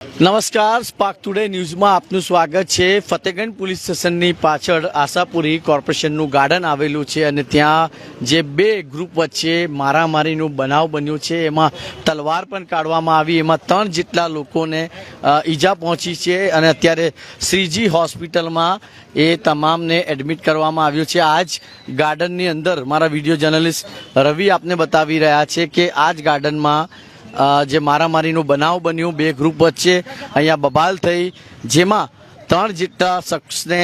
નમસ્કાર spark today ન્યૂઝમાં આપનું સ્વાગત છે. ફતેગંજ પોલીસ સ્ટેશનની પાછળ આશાપુરી કોર્પોરેશનનું ગાર્ડન આવેલું છે અને ત્યાં જે બે ગ્રુપ વચ્ચે મારામારીનું બનાવ બન્યું છે, એમાં તલવાર પણ કાઢવામાં આવી. એમાં ત્રણ જેટલા લોકોને ઈજા પહોંચી છે અને અત્યારે શ્રીજી હોસ્પિટલમાં એ તમામને એડમિટ કરવામાં આવ્યું છે. આ જ ગાર્ડનની અંદર મારા વીડિયો જર્નલિસ્ટ રવિ આપને બતાવી રહ્યા છે કે આ જ ગાર્ડનમાં જે મારામારીનું બનાવ બન્યું, બે ગ્રુપ વચ્ચે અહીંયા બબાલ થઈ, જેમાં ત્રણ જેટલા શખ્સને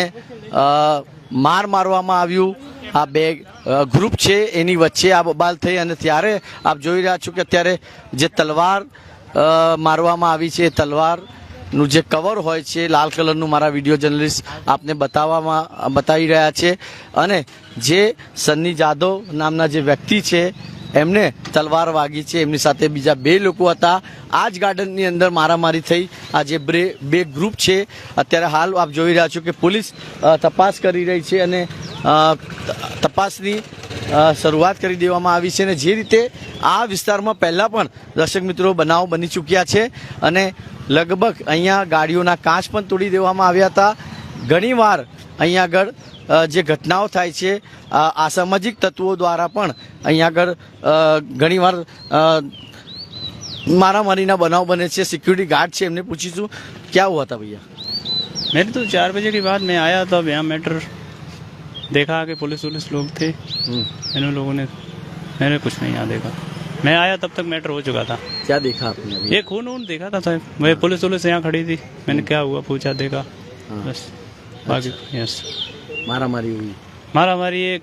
માર મારવામાં આવ્યું. આ બે ગ્રુપ છે, એની વચ્ચે આ બબાલ થઈ અને ત્યારે આપ જોઈ રહ્યા છો કે અત્યારે જે તલવાર મારવામાં આવી છે, એ તલવારનું જે કવર હોય છે, લાલ કલરનું મારા વીડિયો જર્નલિસ્ટ આપને બતાવવામાં, બતાવી રહ્યા છે. અને જે સન્ની જાદવ નામના જે વ્યક્તિ છે એમને તલવાર વાગી છે. એમની સાથે બીજા બે લોકો હતા. આ જ ગાર્ડનની અંદર મારામારી થઈ. આ જે બે બે ગ્રુપ છે. અત્યારે હાલ આપ જોઈ રહ્યા છો કે પોલીસ તપાસ કરી રહી છે અને તપાસની શરૂઆત કરી દેવામાં આવી છે અને જે રીતે આ વિસ્તારમાં પહેલાં પણ દર્શક મિત્રો બનાવ બની ચૂક્યા છે અને લગભગ અહીંયા ગાડીઓના કાચ પણ તોડી દેવામાં આવ્યા હતા. ઘણીવાર અહીંયા આગળ जो घटनाओं थाय છે આ સામાજિક તત્વો દ્વારા પણ અહીંયા આગળ बनाव बने से सिक्योरिटी गार्ड से ગાર્ડ છે એમને પૂછીશું. ક્યાં હુઆ मेरे तो चार बजे के बाद मैं आया था यहाँ मैटर देखा कि पुलिस वुलिस लोग थे इन लोगों ने मैंने कुछ नहीं यहाँ देखा मैं आया तब तक मैटर हो चुका था क्या देखा आपने अभी? ये खून वून देखा था साहब मैं पुलिस वुलिस यहाँ खड़ी थी मैंने क्या हुआ पूछा देखा बस बाकी यस मारामारी हुई मारा हमारी ये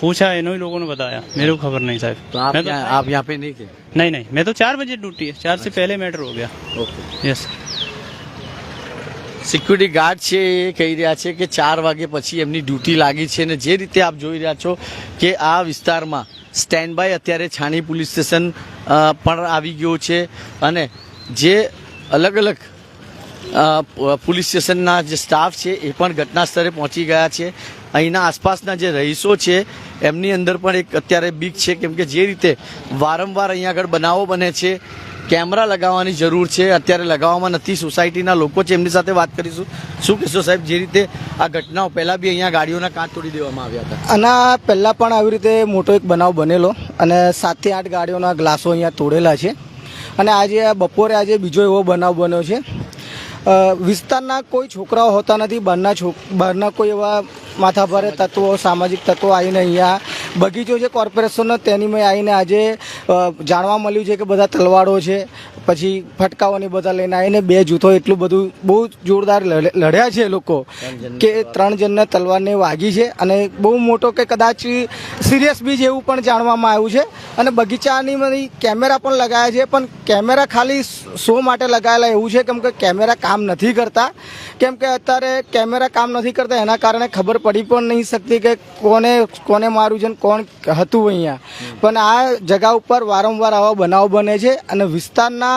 पूछा इन ही लोगों ने बताया मेरे को खबर नहीं साहब तो आप मैं तो यहाँ आप यहाँ पे नहीं थे नहीं नहीं मैं तो चार बजे ड्यूटी है चार से पहले मैटर हो गया ઓકે यस સિક્યુરિટી ગાર્ડ છે એ કહી રહ્યા છે કે ચાર વાગે પછી એમની ડ્યુટી લાગી છે અને જે રીતે આપ જોઈ રહ્યા છો કે આ વિસ્તારમાં સ્ટેન્ડ બાય અત્યારે છાણી પોલીસ સ્ટેશન અ, પણ આવી ગયું છે અને જે અલગ અલગ અ, પ- પોલીસ સ્ટેશનના જે સ્ટાફ છે એ પણ ઘટના સ્થળે પહોંચી ગયા છે. અહીંના આસપાસના જે રહીશો છે, એમની અંદર પણ એક અત્યારે બીક છે, કેમ કે જે રીતે વારંવાર અહીંયા આગળ બનાવો બને છે, કેમેરા લગાવવાની જરૂર છે, અત્યારે લગાવવામાં નથી. સોસાયટીના લોકો છે, એમની સાથે વાત કરીશું. શું કહેશો સાહેબ, જે રીતે આ ઘટનાઓ પહેલાં બી અહીંયા ગાડીઓના કાચ તોડી દેવામાં આવ્યા હતા? આના પહેલાં પણ આવી રીતે મોટો એક બનાવ બનેલો અને સાતથી આઠ ગાડીઓના ગ્લાસો અહીંયા તોડેલા છે. અને આજે બપોરે આજે બીજો એવો બનાવ બન્યો છે. વિસ્તારના કોઈ છોકરાઓ હોતા નથી, બહારના છોક બહારના કોઈ એવા માથાભારે તત્વો, સામાજિક તત્વો આવીને અહીંયા બગીચો છે, કોર્પોરેશનનો, તેની મેં આવીને આજે જાણવા મળ્યું છે કે બધા તલવાડો છે. પછી ફટકાઓની બધા લઈને આવીને બે જૂથો એટલું બધું બહુ જોરદાર લડે- લડ્યા છે લોકો. કે ત્રણ જણને તલવારને વાગી છે અને બહુ મોટો કે કદાચ સિરિયસ બી જેવું એવું પણ જાણવામાં આવ્યું છે. અને બગીચાની બધી કેમેરા પણ લગાયા છે પણ કેમેરા ખાલી શો માટે લગાયેલા એવું છે કેમ કે કેમેરા કામ નથી કરતા. કેમ કે અત્યારે કેમેરા કામ નથી કરતા એના કારણે ખબર પડી પણ નહીં શકતી કે કોને કોને માર્યું છે ને કોણ હતું અહીંયા. પણ આ જગા ઉપર વારંવાર આવા બનાવ બને છે અને વિસ્તારના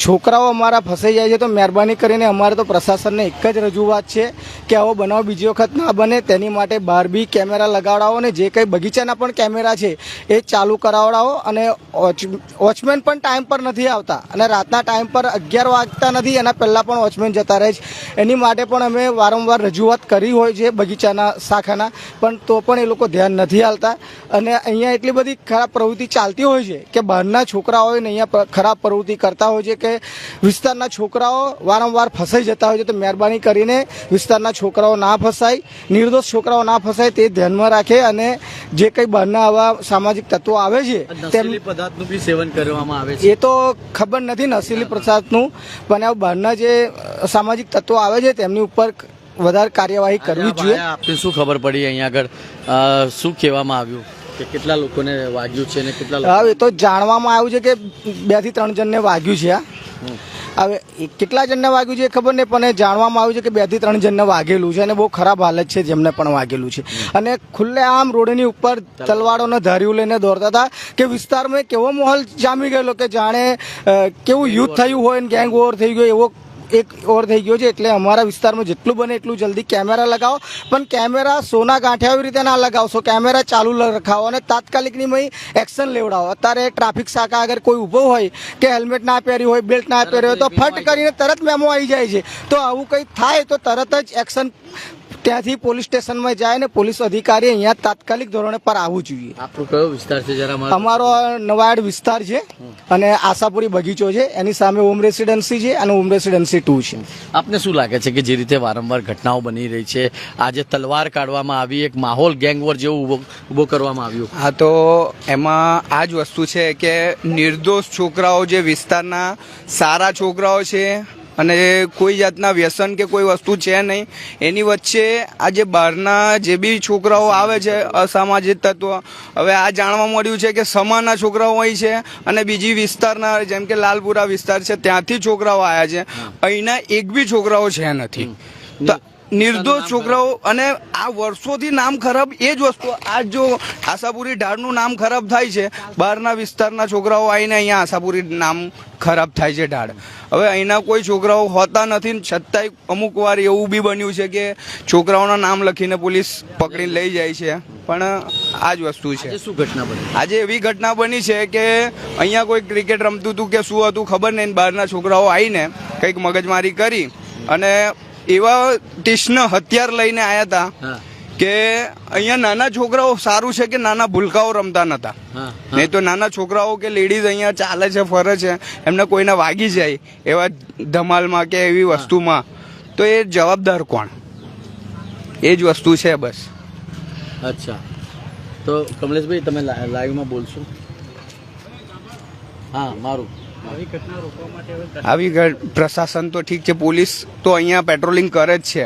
છોકરાઓ અમારા ફસાઈ જાય છે તો મહેરબાની કરીને અમારે તો પ્રશાસનને એક જ રજૂઆત છે કે આવો બનાવ બીજી વખત ના બને. તેની માટે બહાર બી કેમેરા લગાવડાવો ને જે કંઈ બગીચાના પણ કેમેરા છે એ ચાલુ કરાવડાવો અને વોચ- વોચમેન પણ ટાઈમ પર નથી આવતા અને રાતના ટાઈમ પર અગિયાર વાગતા નથી, એના પહેલાં પણ વોચમેન જતા રહે છે. એની માટે પણ અમે વારંવાર રજૂઆત કરી હોય છે બગીચાના શાખાના, પણ તો પણ એ લોકો ધ્યાન નથી આવતા અને અહીંયા એટલી બધી ખરાબ પ્રવૃત્તિ ચાલતી હોય છે કે બહારના છોકરાઓને અહીંયા ખરાબ પ્રવૃત્તિ કરતા હોય છે કે વિસ્તારના છોકરાઓ વારંવાર ફસાઈ જતા હોય છે તો મહેરબાની કરીને વિસ્તારના છોકરાઓ ના ફસાય. નિર્દોષ છોકરાઓ ના ફસાય તે ધ્યાનમાં રાખે અને જે કંઈ બહારના આવા સામાજિક તત્વો આવે છે તેમ પદાર્થનું બી સેવન કરવામાં આવે છે. એ તો ખબર નથી નશીલી પ્રસાદનું પણ આ બહારના જે સામાજિક તત્વો આવે છે તેમની ઉપર વધારે કાર્યવાહી કરવી જોઈએ. આપને શું ખબર પડી અહીંયા આગળ? શું કહેવામાં આવ્યું? કે કેટલા લોકોને વાગ્યું છે ને કેટલા હવે તો જાણવામાં આવ્યું છે કે બેથી ત્રણ જણને વાગ્યું છે આ હવે કેટલા જણને વાગ્યું છે એ ખબર નહીં પણ એ જાણવામાં આવ્યું છે કે બેથી ત્રણ જણને વાગેલું છે અને બહુ ખરાબ હાલત છે જેમને પણ વાગેલું છે. અને ખુલ્લે આમ રોડની ઉપર તલવારોને ધાર્યું લઈને દોડતા હતા કે વિસ્તારમાં કેવો માહોલ જામી ગયેલો કે જાણે કેવું યુદ્ધ થયું હોય ને ગેંગ વોર થઈ ગયો એવો એક ઓર થઈ ગયો છે એટલે અમારા વિસ્તારમાં જેટલું બને એટલું જલ્દી કેમેરા લગાવો. પણ કેમેરા સોના ગાંઠે આવી રીતે ના લગાવશો. કેમેરા ચાલુ રખાવો અને તાત્કાલિકની મય એક્શન લેવડાવો. અત્યારે ટ્રાફિક શાખા આગળ કોઈ ઊભો હોય કે હેલ્મેટ ના પહેર્યું હોય બેલ્ટ ના પહેર્યો હોય તો ફટ કરીને તરત મેમો આવી જાય છે. તો આવું કંઈ થાય તો તરત જ એક્શન ત્યાંથી પોલીસ સ્ટેશનમાં જાય ને પોલીસ અધિકારી અહીંયા તાત્કાલિક ધોરણે પર આવવું જોઈએ. આપણો કયો વિસ્તાર છે જરા મારો અમારો નવાડ વિસ્તાર છે અને આશાપુરી બગીચો છે. એની સામે ઓમ રેસિડેન્સી છે અને ઓમ રેસિડેન્સી ટુ છે. આપને શું લાગે છે કે જે રીતે વારંવાર ઘટનાઓ બની રહી છે? આજે તલવાર કાઢવામાં આવી એક માહોલ ગેંગવોર જેવું ઊભો- ઊભો કરવામાં આવ્યું. હા તો એમાં આ જ વસ્તુ છે કે નિર્દોષ છોકરાઓ જે વિસ્તારના સારા છોકરાઓ છે અને કોઈ જાતના વ્યસન કે કોઈ વસ્તુ છે નહીં. એની વચ્ચે આ જે બહારના જે બી છોકરાઓ આવે છે અસામાજિક તત્વ હવે આ જાણવા મળ્યું છે કે સમાના છોકરાઓ અહીં છે અને બીજી વિસ્તારના જેમ કે લાલપુરા વિસ્તાર છે ત્યાંથી છોકરાઓ આવ્યા છે. અહીંના એક બી છોકરાઓ છે નથી. તો નિર્દોષ છોકરાઓ અને આ વર્ષોથી નામ ખરાબ એ જ વસ્તુ. આ જો આશાપુરી ઢાળનું નામ ખરાબ થાય છે બહારના વિસ્તારના છોકરાઓ આવીને અહીંયા આશાપુરી નામ ખરાબ થાય છે ઢાળ. હવે અહીંના કોઈ છોકરાઓ હોતા નથી છતાંય અમુક વાર એવું બી બન્યું છે કે છોકરાઓના નામ લખીને પોલીસ પકડીને લઈ જાય છે. પણ આ જ વસ્તુ છે. શું ઘટના બની? આજે એવી ઘટના બની છે કે અહીંયા કોઈ ક્રિકેટ રમતું હતું કે શું હતું ખબર નહીં બહારના છોકરાઓ આવીને કંઈક મગજમારી કરી અને એવા તીક્ષ્ણ હથિયાર લઈને આવ્યા હતા કે અહીંયા નાના છોકરાઓ સારું છે કે નાના ભૂલકાઓ રમતા નતા. નહીં તો નાના છોકરાઓ કે લેડીઝ અહીંયા ચાલે છે ફરે છે એમને કોઈને વાગી જાય એવા ધમાલમાં કે એવી વસ્તુમાં. તો એ જવાબદાર કોણ? એ જ વસ્તુ છે બસ. અચ્છા. તો કમલેશભાઈ તમે લાઈવમાં બોલશો? હા મારું. આવી પ્રશાસન તો ઠીક છે, પોલીસ તો અહીંયા પેટ્રોલિંગ કરે જ છે.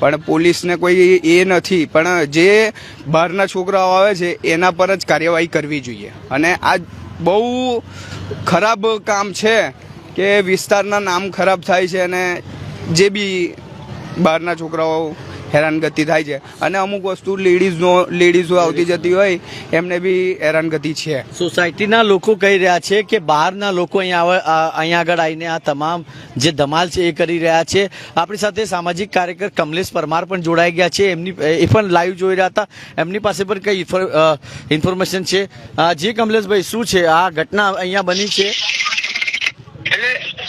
પણ પોલીસને કોઈ એ નથી. પણ જે બહારના છોકરાઓ આવે છે, એના પર જ કાર્યવાહી કરવી જોઈએ. અને આ બહુ ખરાબ કામ છે કે વિસ્તારના નામ ખરાબ થાય છે અને જે બી બહારના છોકરાઓ હેરાનગતિ થાય છે. અને અમુક વસ્તુ લેડીઝનો લેડીઝો આવતી જતી હોય એમને બી હેરાનગતિ છે. સોસાયટીના લોકો કહી રહ્યા છે કે બહારના લોકો અહીંયા અહીંયા આગળ આવીને આ તમામ જે ધમાલ છે એ કરી રહ્યા છે. આપણી સાથે સામાજિક કાર્યકર કમલેશ પરમાર પણ જોડાઈ ગયા છે. એમની એ પણ લાઈવ જોઈ રહ્યા હતા. એમની પાસે પણ કઈ ઇન્ફોર્મેશન છે. જે કમલેશભાઈ શું છે? આ ઘટના અહીંયા બની છે?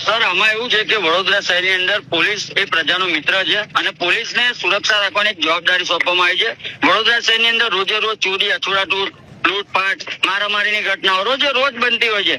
સર, આમાં એવું છે કે વડોદરા શહેરની અંદર પોલીસ એ પ્રજાનો મિત્ર છે અને પોલીસને સુરક્ષા રાખવાની એક જવાબદારી સોંપવામાં આવી છે. વડોદરા શહેરની અંદર રોજે રોજ ચોરી અછોડાટૂર લૂંટફાટ મારામારીની ઘટનાઓ રોજે રોજ બનતી હોય છે.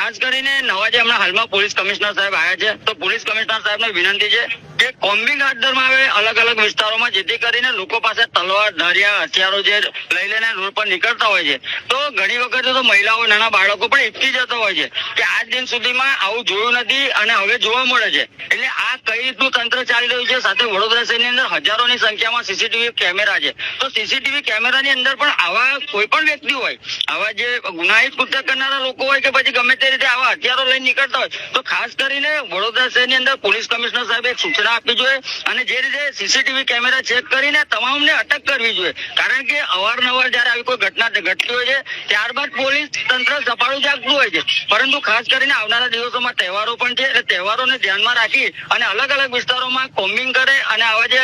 ખાસ કરીને નવા જે હમણાં હાલમાં પોલીસ કમિશનર સાહેબ આવ્યા છે. તો પોલીસ કમિશનર સાહેબને વિનંતી છે કે કોમ્બિંગ હાથ ધરવામાં અલગ અલગ વિસ્તારોમાં, જેથી કરીને લોકો પાસે તલવાર ધરિયા હથિયારો જે લઈ લઈને રોડ પર નીકળતા હોય છે. તો ઘણી વખત તો મહિલાઓ, નાના બાળકો પણ એકઠી જતા હોય છે કે આજ દિન સુધીમાં આવું જોયું નથી અને હવે જોવા મળે છે. એટલે આ કઈ રીતનું તંત્ર ચાલી રહ્યું છે? સાથે વડોદરા શહેરની અંદર હજારોની સંખ્યામાં સીસીટીવી કેમેરા છે. તો સીસીટીવી કેમેરાની અંદર પણ આવા કોઈ પણ વ્યક્તિ હોય, આવા જે ગુનાહિત કૃત્ય કરનારા લોકો હોય કે પછી ગમે તે રીતે આવા હથિયારો લઈને નીકળતા હોય, તો ખાસ કરીને વડોદરા શહેરની અંદર પોલીસ કમિશનર સાહેબે સૂચના આપવી જોઈએ અને જે રીતે સીસીટીવી કેમેરા ચેક કરીને તમામને અટક કરવી જોઈએ. કારણ કે અવારનવાર જયારે આવી કોઈ ઘટના ઘટતી હોય છે, ત્યારબાદ પોલીસ તંત્ર સફાળું જાગતું હોય છે. પરંતુ ખાસ કરીને આવનારા દિવસોમાં તહેવારો પણ છે એટલે તહેવારોને ધ્યાનમાં રાખી અને અલગ અલગ વિસ્તારોમાં કોમ્બિંગ કરે અને આવા જે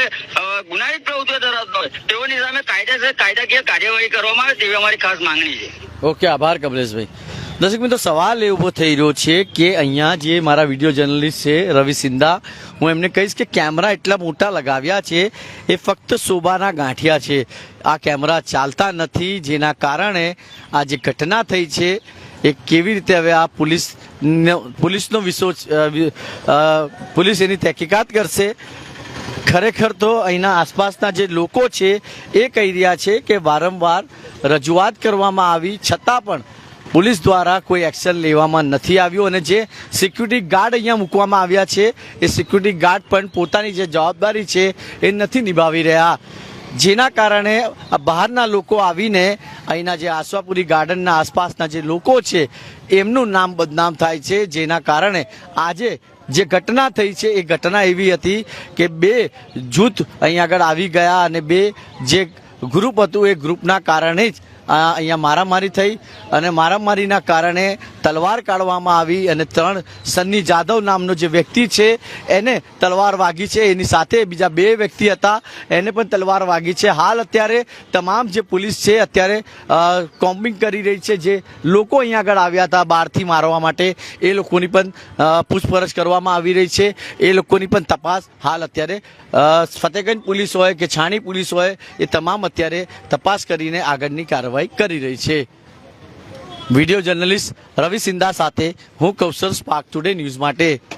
ગુનાહિત પ્રવૃત્તિઓ ધરાવતા હોય, તેઓની સામે કાયદેસર કાયદાકીય કાર્યવાહી કરવામાં આવે તેવી અમારી ખાસ માંગણી છે. ઓકે, આભાર કમલેશભાઈ. દર્શક મિત્રો સવાલ એ ઊભો થઈ રહ્યો છે કે અહીંયા જે મારા વીડિયો જર્નલિસ્ટ છે રવિ સિંધા હું એમને કહીશ કે કેમેરા એટલા મોટા લગાવ્યા છે એ ફક્ત શોભાના ગાંઠિયા છે. આ કેમેરા ચાલતા નથી જેના કારણે આ જે ઘટના થઈ છે એ કેવી રીતે હવે આ પોલીસ પોલીસનો વિષો અ, વિ- અ, પોલીસ એની તહેકીકાત કરશે? ખરેખર તો અહીંના આસપાસના જે લોકો છે એ કહી રહ્યા છે કે વારંવાર રજૂઆત કરવામાં આવી છતાં પણ પોલીસ દ્વારા કોઈ એક્શન લેવામાં નથી આવ્યું અને જે સિક્યુરિટી ગાર્ડ અહીંયા મૂકવામાં આવ્યા છે, એ સિક્યુરિટી ગાર્ડ પણ પોતાની જે જવાબદારી છે, એ નથી નિભાવી રહ્યા. જેના કારણે બહારના લોકો આવીને અહીંના જે આસવાપુરી ગાર્ડનના આસપાસના જે લોકો છે, એમનું નામ બદનામ થાય છે. જેના કારણે આજે જે ઘટના થઈ છે, એ ઘટના એવી હતી કે બે જૂથ અહીં આગળ આવી ગયા અને બે જે ગ્રુપ હતું, એ ગ્રુપના કારણે જ અહીંયા મારામારી થઈ અને મારામારીના કારણે તલવાર કાઢવામાં આવી અને ત્રણ સન્ની જાદવ નામનો જે વ્યક્તિ છે, એને તલવાર વાગી છે. એની સાથે બીજા બે વ્યક્તિ હતા. એને પણ તલવાર વાગી છે. હાલ અત્યારે તમામ જે પોલીસ છે, અત્યારે કોમ્બિંગ કરી રહી છે. જે લોકો અહીંયા આગળ આવ્યા હતા બહારથી મારવા માટે. એ લોકોની પણ પૂછપરછ કરવામાં આવી રહી છે. એ લોકોની પણ તપાસ હાલ અત્યારે ફતેગંજ પોલીસ હોય કે છાણી પોલીસ હોય, એ તમામ અત્યારે તપાસ કરીને આગળની કાર્યવાહી કરી રહી છે. વીડિયો જર્નલિસ્ટ રવિ સિંધા સાથે હું કૌશલ સ્પાર્ક ટુડે ન્યૂઝ માટે